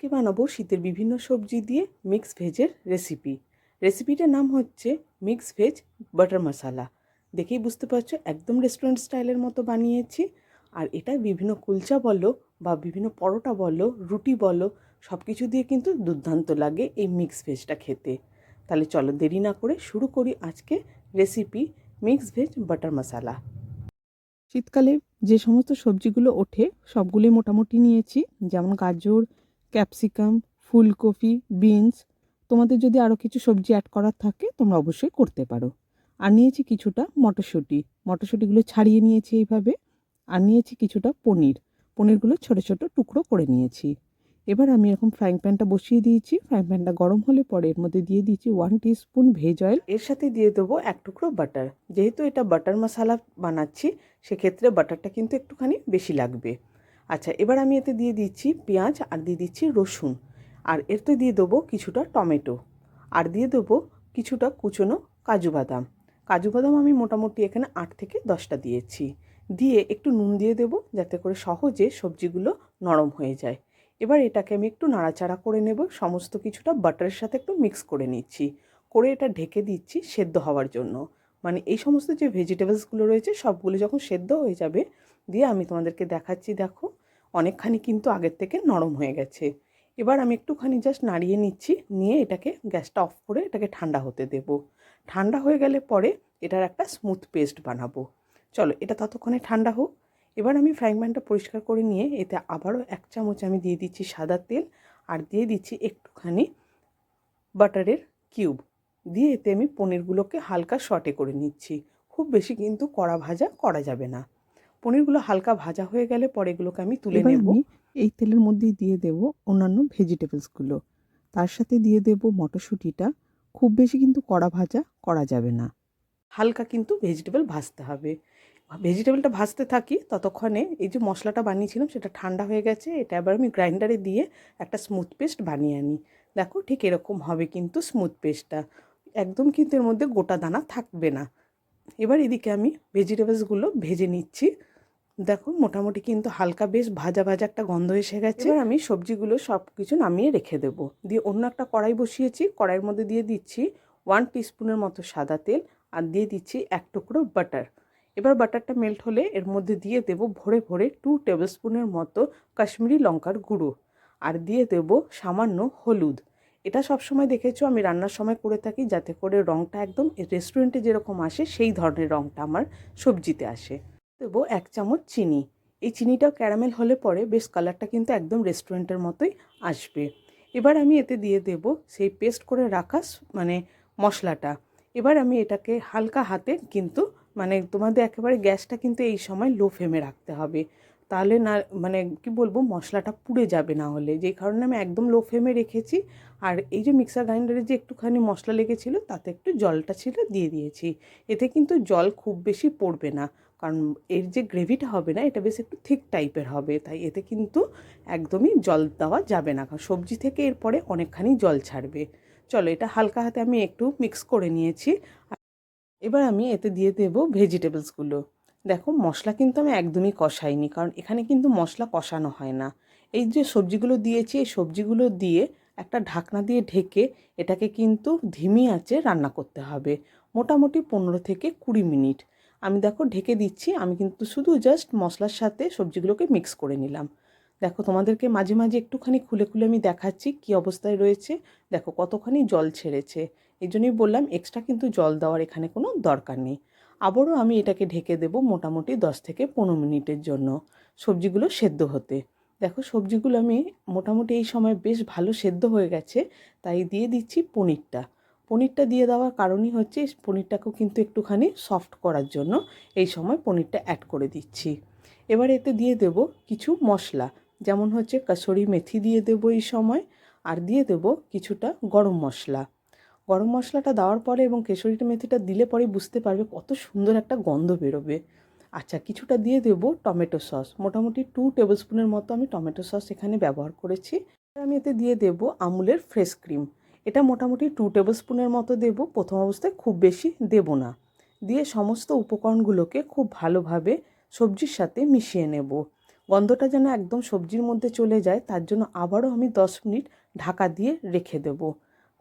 আজকে বানাবো শীতের বিভিন্ন সবজি দিয়ে মিক্স ভেজের রেসিপি রেসিপিটার নাম হচ্ছে মিক্স ভেজ বাটার মশালা দেখেই বুঝতে পারছ, একদম রেস্টুরেন্ট স্টাইলের মতো বানিয়েছি। আর এটা বিভিন্ন কুলচা বলো বা বিভিন্ন পরোটা বলো, রুটি বলো সব কিছু দিয়ে কিন্তু দুর্দান্ত লাগে এই মিক্স ভেজটা খেতে। তাহলে চলো দেরি না করে শুরু করি আজকে recipe mix veg butter masala শীতকালে যে সমস্ত সবজিগুলো ওঠে, সবগুলোই মোটামুটি নিয়েছি। যেমন গাজর ক্যাপসিকাম, ফুলকপি, বিনস, তোমাদের যদি আরও কিছু সবজি অ্যাড করার থাকে, তোমরা অবশ্যই করতে পারো। আর নিয়েছি কিছুটা মটরশুঁটি। মটরশুঁটিগুলো ছাড়িয়ে নিয়েছি এইভাবে। আর নিয়েছি কিছুটা পনির। পনিরগুলো ছোট ছোট টুকরো করে নিয়েছি। এবার আমি এরকম ফ্রাইং প্যানটা বসিয়ে দিয়েছি। ফ্রাইং প্যানটা গরম হলে পরে এর মধ্যে দিয়ে দিয়েছি ওয়ান স্পুন ভেজ অয়েল এর সাথে দিয়ে দেবো এক টুকরো বাটার যেহেতু এটা বাটার মশালা বানাচ্ছি, সেক্ষেত্রে বাটারটা কিন্তু একটুখানি বেশি লাগবে। আচ্ছা এবার আমি এতে দিয়ে দিচ্ছি পেঁয়াজ আর দিয়ে দিচ্ছি রসুন। আর এতে দিয়ে দেবো কিছুটা টমেটো। আর দিয়ে দেবো কিছুটা কুচনো কাজু বাদাম। কাজু বাদাম আমি মোটামুটি এখানে আট থেকে দশটা দিয়েছি। দিয়ে একটু নুন দিয়ে দেবো যাতে করে সহজে সবজিগুলো নরম হয়ে যায়। এবার এটাকে আমি একটু নাড়াচাড়া করে নেব। সমস্ত কিছুটা বাটারের সাথে একটু মিক্স করে নিচ্ছি। করে এটা ঢেকে দিচ্ছি সেদ্ধ হওয়ার জন্য। মানে এই সমস্ত যে ভেজিটেবলসগুলো রয়েছে, সবগুলো যখন সেদ্ধ হয়ে যাবে দিয়ে আমি তোমাদেরকে দেখাচ্ছি, দেখো। অনেকখানি কিন্তু আগের থেকে নরম হয়ে গেছে। এবার আমি একটুখানি জাস্ট নাড়িয়ে নিচ্ছি, নিয়ে এটাকে গ্যাসটা অফ করে এটাকে ঠান্ডা হতে দেব। ঠান্ডা হয়ে গেলে পরে এটার একটা স্মুথ পেস্ট বানাবো। চলো, এটা ততক্ষণে ঠান্ডা হোক। এবার আমি ফ্রাইং প্যানটা পরিষ্কার করে নিয়ে এতে আবারও এক চামচ আমি দিয়ে দিচ্ছি সাদা তেল আর দিয়ে দিচ্ছি একটুখানি বাটারের কিউব দিয়ে এতে আমি পনিরগুলোকে হালকা শর্টে করে নিচ্ছি। খুব বেশি কিন্তু কড়া ভাজা করা যাবে না। পনিরগুলো হালকা ভাজা হয়ে গেলে পরে এগুলোকে আমি তুলে নেব। এই তেলের মধ্যেই দিয়ে দেব অন্যান্য ভেজিটেবলসগুলো। তার সাথে দিয়ে দেব মটরশুঁটিটা। খুব বেশি কিন্তু কড়া ভাজা করা যাবে না। হালকা কিন্তু ভেজিটেবল ভাজতে হবে। ভেজিটেবলটা ভাজতে থাকি ততক্ষণে এই যে মশলাটা বানিয়েছিলাম সেটা ঠান্ডা হয়ে গেছে এটা এবার আমি গ্রাইন্ডারে দিয়ে একটা স্মুথ পেস্ট বানিয়ে আনি। দেখো ঠিক এরকম হবে কিন্তু স্মুথ পেস্টটা। একদম কিন্তু এর মধ্যে গোটা দানা থাকবে না। এবার এদিকে আমি ভেজিটেবলসগুলো ভেজে নিচ্ছি। দেখো মোটামুটি কিন্তু হালকা বেশ ভাজা ভাজা একটা গন্ধ এসে গেছে। এবার আমি সবজিগুলো সব কিছু নামিয়ে রেখে দেবো। দিয়ে অন্য একটা কড়াই বসিয়েছি। কড়াইয়ের মধ্যে দিয়ে দিচ্ছি ওয়ান টিস্পুনের মতো সাদা তেল আর দিয়ে দিচ্ছি এক টুকরো বাটার এবার বাটারটা মেল্ট হলে এর মধ্যে দিয়ে দেব ভরে ভরে টু টেবিল স্পুনের মতো কাশ্মীরি লঙ্কার গুঁড়ো। আর দিয়ে দেব সামান্য হলুদ। এটা সবসময় দেখেছ আমি রান্নার সময় করে থাকি যাতে করে রঙটা একদম রেস্টুরেন্টে যেরকম আসে সেই ধরনের রঙটা আমার সবজিতে আসে। দেবো এক চামচ চিনি। এই চিনিটাও ক্যারামেল হলে পরে বেশ কালারটা কিন্তু একদম রেস্টুরেন্টের মতোই আসবে। এবার আমি এতে দিয়ে দেব সেই পেস্ট করে রাখা মানে মশলাটা। এবার আমি এটাকে হালকা হাতে কিন্তু মানে তোমাদের একেবারে গ্যাসটা কিন্তু এই সময় লো ফ্লেমে রাখতে হবে। তাহলে না মানে কি বলব, মশলাটা পুড়ে যাবে না হলে। যেই কারণে আমি একদম লো ফ্লেমে রেখেছি। আর এই যে মিক্সার গ্রাইন্ডারে যে একটুখানি মশলা লেগেছিল, তাতে একটু জলটা ছিল দিয়ে দিয়েছি। এতে কিন্তু জল খুব বেশি পড়বে না। কারণ এর যে গ্রেভিটা হবে না, এটা বেশ একটু থিক টাইপের হবে, তাই এতে কিন্তু একদমই জল দেওয়া যাবে না। কারণ সবজি থেকে এরপরে অনেকখানি জল ছাড়বে। চলো, এটা হালকা হাতে আমি একটু মিক্স করে নিয়েছি। এবার আমি এতে দিয়ে দেব ভেজিটেবলসগুলো দেখো, মশলা কিন্তু আমি একদমই কষাইনি, কারণ এখানে কিন্তু মশলা কষানো হয় না। এই যে সবজিগুলো দিয়েছি, এই সবজিগুলো দিয়ে একটা ঢাকনা দিয়ে ঢেকে এটাকে কিন্তু ধিমি আঁচে রান্না করতে হবে। মোটামুটি পনেরো থেকে কুড়ি মিনিট। আমি দেখো ঢেকে দিচ্ছি, আমি কিন্তু শুধু জাস্ট মশলার সাথে সবজিগুলোকে মিক্স করে নিলাম। দেখো তোমাদেরকে মাঝে মাঝে একটুখানি খুলে খুলে আমি দেখাচ্ছি কি অবস্থায় রয়েছে। দেখো কতখানি জল ছেড়েছে। এই জন্যই বললাম এক্সট্রা কিন্তু জল দেওয়ার এখানে কোনো দরকার নেই। আবারও আমি এটাকে ঢেকে দেব মোটামুটি দশ থেকে পনেরো মিনিটের জন্য সবজিগুলো সেদ্ধ হতে। দেখো সবজিগুলো আমি মোটামুটি এই সময় বেশ ভালো সেদ্ধ হয়ে গেছে, তাই দিয়ে দিচ্ছি পনিরটা। পনিরটা দিয়ে দেওয়ার কারণই হচ্ছে পনিরটাকেও কিন্তু একটুখানি সফট করার জন্য এই সময় পনিরটা অ্যাড করে দিচ্ছি। এবার এতে দিয়ে দেব কিছু মশলা, যেমন হচ্ছে কাসরি মেথি দিয়ে দেবো এই সময়, আর দিয়ে দেব কিছুটা গরম মশলা। গরম মশলাটা দেওয়ার পরে এবং কেশরিটা মেথিটা দিলে পরে বুঝতে পারবে কত সুন্দর একটা গন্ধ বেরোবে। আচ্ছা কিছুটা দিয়ে দেব টমেটো সস, মোটামুটি টু টেবিল স্পুনের মতো আমি টমেটো সস এখানে ব্যবহার করেছি। আমি এতে দিয়ে দেব আমুলের ফ্রেশ ক্রিম এটা মোটামুটি টু টেবিল স্পুনের মতো দেব। প্রথম অবস্থায় খুব বেশি দেব না। দিয়ে সমস্ত উপকরণগুলোকে খুব ভালোভাবে সবজির সাথে মিশিয়ে নেব। গন্ধটা যেন একদম সবজির মধ্যে চলে যায়, তার জন্য আবারও আমি দশ মিনিট ঢাকা দিয়ে রেখে দেব।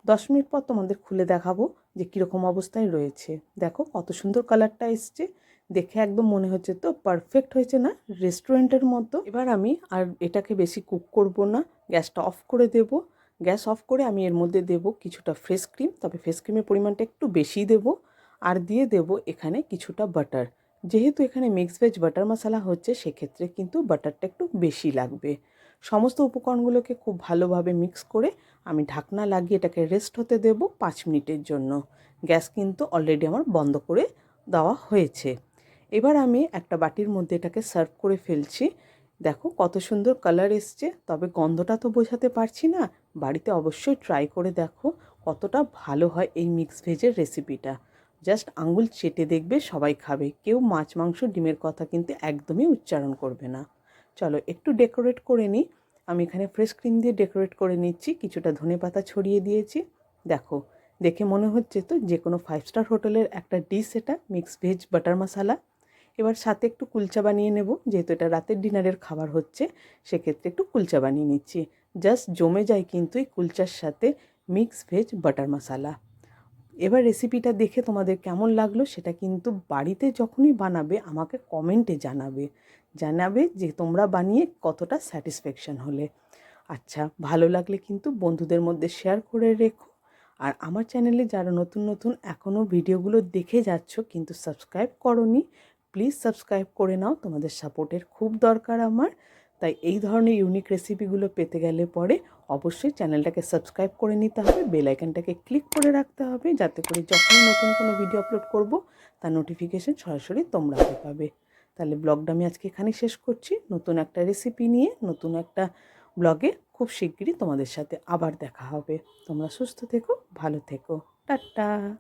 দশ মিনিট পর তোমাদের খুলে দেখাবো যে কীরকম অবস্থায় রয়েছে। দেখো কত সুন্দর কালারটা এসছে। দেখে একদম মনে হচ্ছে তো পারফেক্ট হয়েছে না? রেস্টুরেন্টের মতো। এবার আমি আর এটাকে বেশি কুক করব না। গ্যাসটা অফ করে দেব। গ্যাস অফ করে আমি এর মধ্যে দেব কিছুটা ফেস ক্রিম, তবে ফেস ক্রিমের পরিমাণটা একটু বেশি দেব। আর দিয়ে দেব এখানে কিছুটা বাটার। যেহেতু এখানে মিক্স ভেজ বাটার মশলা হচ্ছে, সেক্ষেত্রে কিন্তু বাটারটা একটু বেশি লাগবে। সমস্ত উপকরণগুলোকে খুব ভালোভাবে মিক্স করে আমি ঢাকনা লাগিয়ে এটাকে রেস্ট হতে দেব পাঁচ মিনিটের জন্য। গ্যাস কিন্তু অলরেডি আমার বন্ধ করে দেওয়া হয়েছে। এবার আমি একটা বাটির মধ্যে এটাকে সার্ভ করে ফেলছি। দেখো কত সুন্দর কালার এসছে, তবে গন্ধটা তো বোঝাতে পারছি না। বাড়িতে অবশ্যই ট্রাই করে দেখো কতটা ভালো হয় এই মিক্স ভেজের রেসিপিটা জাস্ট আঙুল চেটে দেখবে, সবাই খাবে। কেউ মাছ, মাংস, ডিমের কথা কিন্তু একদমই উচ্চারণ করবে না। চলো একটু ডেকোরেট করে নিই। আমি এখানে ফ্রেশ ক্রিম দিয়ে ডেকোরেট করে নিচ্ছি। কিছুটা ধনে পাতা ছড়িয়ে দিয়েছি। দেখো, দেখে মনে হচ্ছে তো যে কোনো ফাইভ স্টার হোটেলের একটা ডিশ এটা মিক্স ভেজ বাটার মশালা এবার সাথে একটু কুলচা বানিয়ে নেব, যেহেতু এটা রাতের ডিনারের খাবার হচ্ছে, সেক্ষেত্রে একটু কুলচা বানিয়ে নিচ্ছি। জাস্ট জমে যায় কিন্তু এই কুলচার সাথে মিক্স ভেজ বাটার মশালা। এবার রেসিপিটা দেখে তোমাদের কেমন লাগল সেটা কিন্তু বাড়িতে যখনই বানাবে আমাকে কমেন্টে জানাবে। জানাবে যে তোমরা বানিয়ে কতটা স্যাটিসফ্যাকশান হলে। আচ্ছা ভালো লাগলে কিন্তু বন্ধুদের মধ্যে শেয়ার করে রেখো। আর আমার চ্যানেলে যারা নতুন নতুন এখনও ভিডিওগুলো দেখে যাচ্ছ কিন্তু সাবস্ক্রাইব করনি প্লিজ সাবস্ক্রাইব করে নাও। তোমাদের সাপোর্টের খুব দরকার আমার। তাই এই ধরনের ইউনিক রেসিপিগুলো পেতে গেলে পরে অবশ্যই চ্যানেলটাকে সাবস্ক্রাইব করে নিতে হবে বেল আইকনটাকে ক্লিক করে রাখতে হবে যাতে করে যখনই নতুন কোনো ভিডিও আপলোড করব, তার নোটিফিকেশন সরাসরি তোমরা পাবে। তাহলে ব্লগটা আমি আজকে এখানে শেষ করছি। নতুন একটা রেসিপি নিয়ে, নতুন একটা ব্লগে খুব শিগগিরই তোমাদের সাথে আবার দেখা হবে। তোমরা সুস্থ থেকো, ভালো থেকো। টাটা!